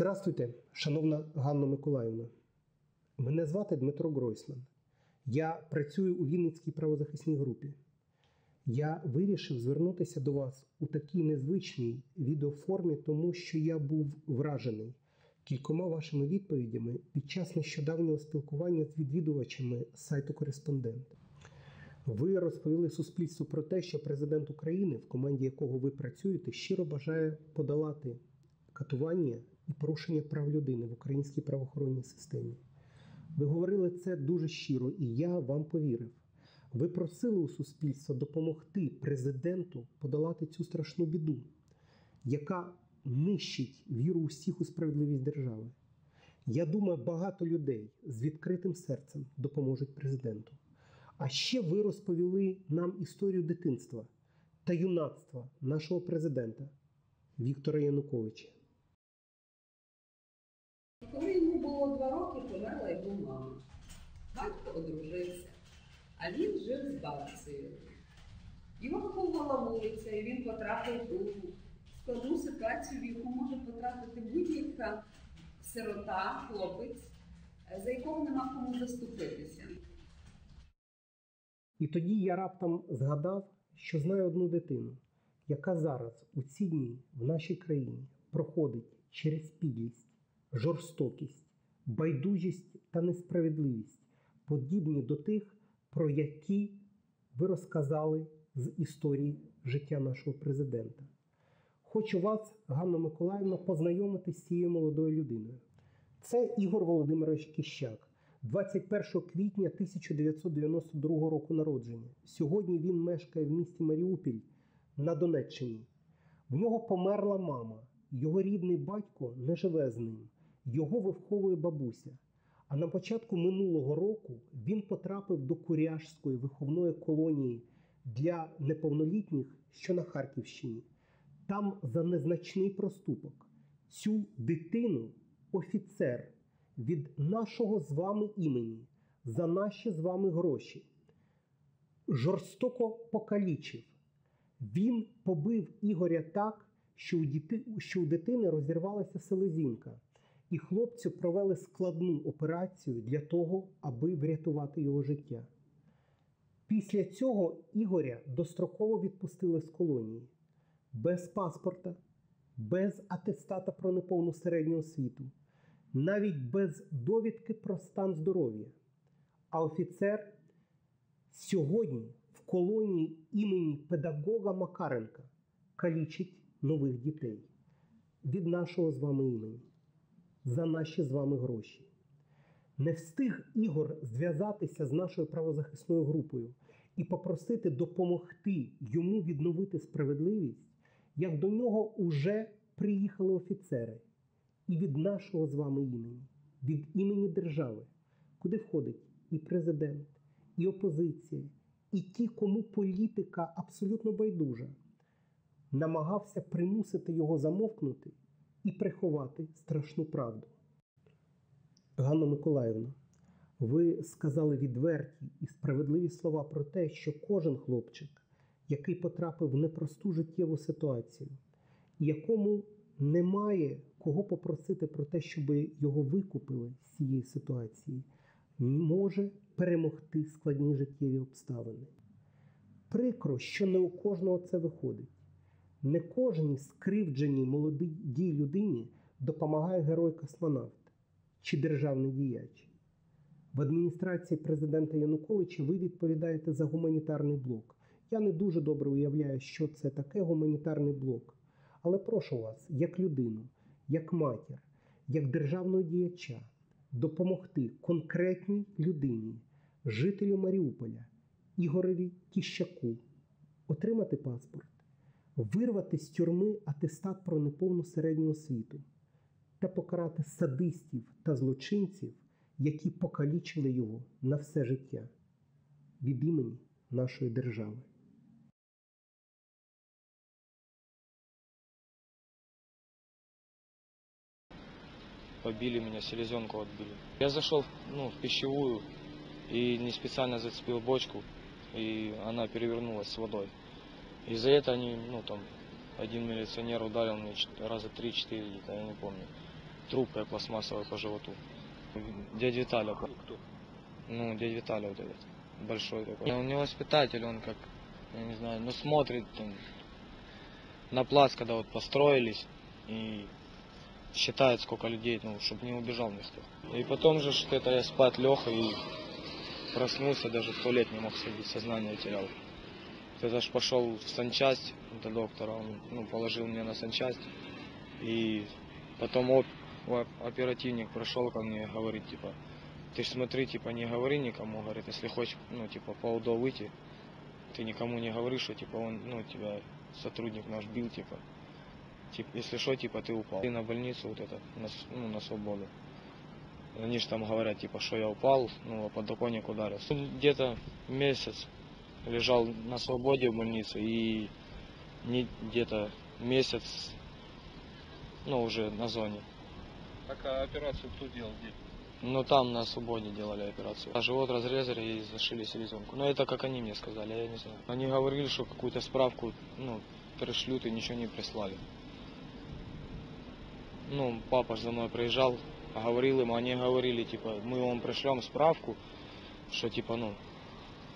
Здравствуйте, шановна Ганна Миколаївна. Мене звати Дмитро Гройсман. Я працюю у Вінницькій правозахисній групі. Я вирішив звернутися до вас у такій незвичній відеоформі, тому що я був вражений кількома вашими відповідями під час нещодавнього спілкування з відвідувачами сайту Кореспондент. Ви розповіли суспільству про те, що президент України, в команді якого ви працюєте, щиро бажає подолати катування і порушення прав людини в українській правоохоронній системі. Ви говорили це дуже щиро, і я вам повірив. Ви просили у суспільства допомогти президенту подолати цю страшну біду, яка нищить віру усіх у справедливість держави. Я думаю, багато людей з відкритим серцем допоможуть президенту. А ще ви розповіли нам історію дитинства та юнацтва нашого президента Віктора Януковича. Коли йому було два роки, померла його мама. Батько одружився, а він жив з бабцею. Його виховувала вулиця, і він потрапив у складну ситуацію, в яку може потрапити будь-яка сирота, хлопець, за якого нема кому заступитися. І тоді я раптом згадав, що знаю одну дитину, яка зараз у ці дні в нашій країні проходить через підлість, жорстокість, байдужість та несправедливість, подібні до тих, про які ви розказали з історії життя нашого президента. Хочу вас, Ганна Миколаївна, познайомити з цією молодою людиною. Це Ігор Володимирович Кіщак. 21 квітня 1992 року народження. Сьогодні він мешкає в місті Маріупіль на Донеччині. В нього померла мама, його рідний батько не живе з ним, його виховує бабуся. А на початку минулого року він потрапив до Куряжської виховної колонії для неповнолітніх, що на Харківщині. Там за незначний проступок цю дитину офіцер від нашого з вами імені за наші з вами гроші жорстоко покалічив. Він побив Ігоря так, що у, дитини розірвалася селезінка, і хлопцю провели складну операцію для того, аби врятувати його життя. Після цього Ігоря достроково відпустили з колонії без паспорта, без атестата про неповну середню освіту навіть без довідки про стан здоров'я. А офіцер сьогодні в колонії імені педагога Макаренка калічить нових дітей від нашого з вами імені, за наші з вами гроші. Не встиг Ігор зв'язатися з нашою правозахисною групою і попросити допомогти йому відновити справедливість, як до нього уже приїхали офіцери і від нашого з вами імені, від імені держави, куди входить і президент, і опозиція, і ті, кому політика абсолютно байдужа, намагався примусити його замовкнути і приховати страшну правду. Ганна Миколаївна, ви сказали відверті і справедливі слова про те, що кожен хлопчик, який потрапив в непросту життєву ситуацію, якому немає кого попросити про те, щоб його викупили з цієї ситуації, може перемогти складні життєві обставини. Прикро, що не у кожного це виходить. Не кожній скривдженій молодій людині допомагає герой-космонавт чи державний діяч. В адміністрації президента Януковича ви відповідаєте за гуманітарний блок. Я не дуже добре уявляю, що це таке гуманітарний блок. Але прошу вас, як людину, як матір, як державного діяча, допомогти конкретній людині, жителю Маріуполя, Ігорові Кіщаку, отримати паспорт, вирвати з тюрми атестат про неповну середню освіту та покарати садистів та злочинців, які покалічили його на все життя від імені нашої держави. побили меня, селезенку отбили. Я зашел ну, в пищевую и не специально зацепил бочку, и она перевернулась с водой. И за это они, ну там, один милиционер ударил меня раза три-четыре, где-то, я не помню. трубкой пластмассовой по животу. Дядя Виталя. Ну, дядя Виталя вот этот. Большой такой. Он не воспитатель, он как, я не знаю, ну смотрит там на плац, когда вот построились и считает, сколько людей, ну, чтобы не убежал никто. И потом же что это я спать лег и проснулся, даже в туалет не мог сходить, сознание терял. Тогда ж пошел в санчасть до доктора, он ну, положил меня на санчасть. И потом оп- оп- оперативник прошел ко мне говорит, типа, ты смотри, типа, не говори никому, говорит, если хочешь, ну, типа, по УДО выйти, ты никому не говоришь, что, типа, он, ну, тебя сотрудник наш бил, типа, типа, если что, типа, ты упал. И на больницу вот это, на, ну, на свободу. Они же там говорят, типа, что я упал, ну, а подоконник ударился. Где-то месяц лежал на свободе в больнице и не где-то месяц, ну, уже на зоне. Так а операцию кто делал? Где? Но там на свободе делали операцию. А живот разрезали и зашили селезенку. Но это как они мне сказали, я не знаю. Они говорили, что какую-то справку, ну, пришлют и ничего не прислали. Ну, папа за мной приезжал, говорил им, они говорили, типа, мы вам пришлем справку, что, типа, ну,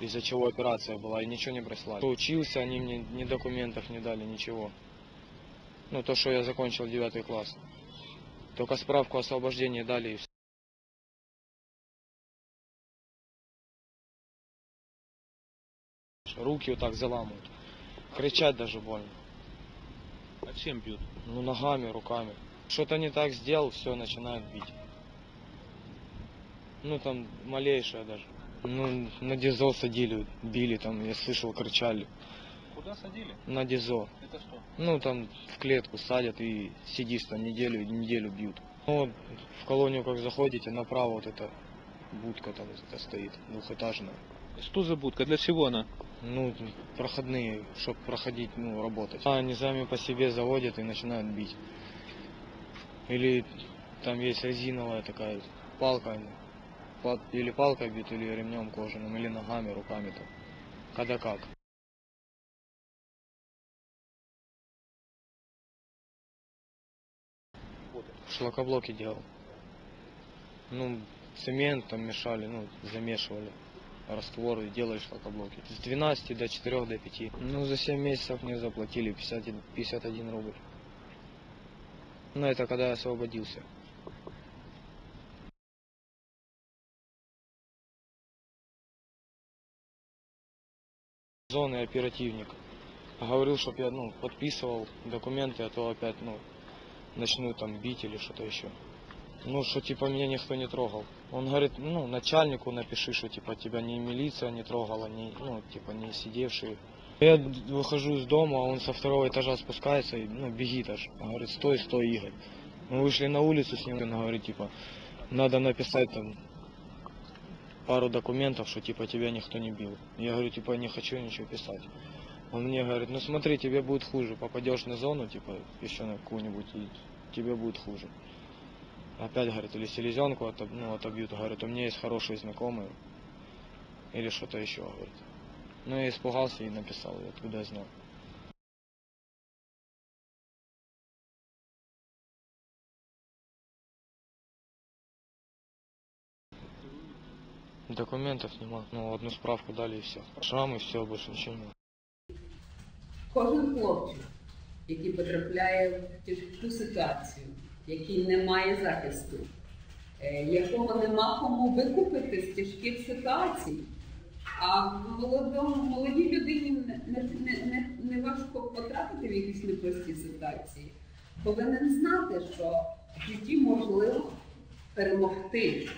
из-за чего операция была, и ничего не прислали. Кто Учился, они мне ни документов не дали, ничего. Ну, то, что я закончил девятый класс. Только справку о освобождении дали и всё. Руки вот так заламывают. Кричать даже больно. А чем бьют? Ну, ногами, руками. Что-то не так сделал, все, начинают бить. Ну, там, малейшее даже. Ну, на дизо садили, били, там, я слышал, кричали. Куда садили? На дизо. Это что? Ну, там, в клетку садят и сидишь там неделю, неделю бьют. Ну, вот в колонию как заходите, направо вот эта будка там вот эта стоит, двухэтажная. Что за будка? Для чего она? Ну, проходные, чтобы проходить, ну, работать. А они сами по себе заводят и начинают бить. Или там есть резиновая такая палка, или палкой бьют, или ремнем кожаным, или ногами, руками там. Когда как. Шлакоблоки делал. Ну, цемент там мешали, ну, замешивали раствор и делали шлакоблоки. С 12 до 4 до 5. Ну, за 7 месяцев мне заплатили 50, 51 рубль. Ну, это когда я освободился. Зоны оперативник. Говорил, чтобы я, ну, подписывал документы, а то опять, ну, начнут там бить или что-то еще. Ну, что типа меня никто не трогал. Он говорит, ну, начальнику напиши, что типа тебя ни милиция не трогала, ни, ну, типа не сидевшие. Я выхожу из дома, а он со второго этажа спускается и, ну, беги даже. Он говорит, стой, стой, Игорь. Мы вышли на улицу с ним, он говорит, типа, надо написать там пару документов, что типа тебя никто не бил. Я говорю, типа, не хочу ничего писать. Он мне говорит, ну смотри, тебе будет хуже, попадешь на зону, типа, еще на какую-нибудь, тебе будет хуже. Опять, говорит, или селезенку отоб- ну, отобьют, говорит, у меня есть хорошие знакомые, или что-то еще, говорит. Ну, я испугался и написал, откуда знал. Документов нема. Ну, одну справку дали и все. Шрам и все, больше ничего нет. Кожен хлопчик, який потрапляє в тяжку ситуацію, який не має захисту, е, якого нема кому викупити з тяжких ситуацій, а молодій людині не, не, не, не важко потрапити в якісь непрості ситуації, повинен знати, що в житті можливо перемогти.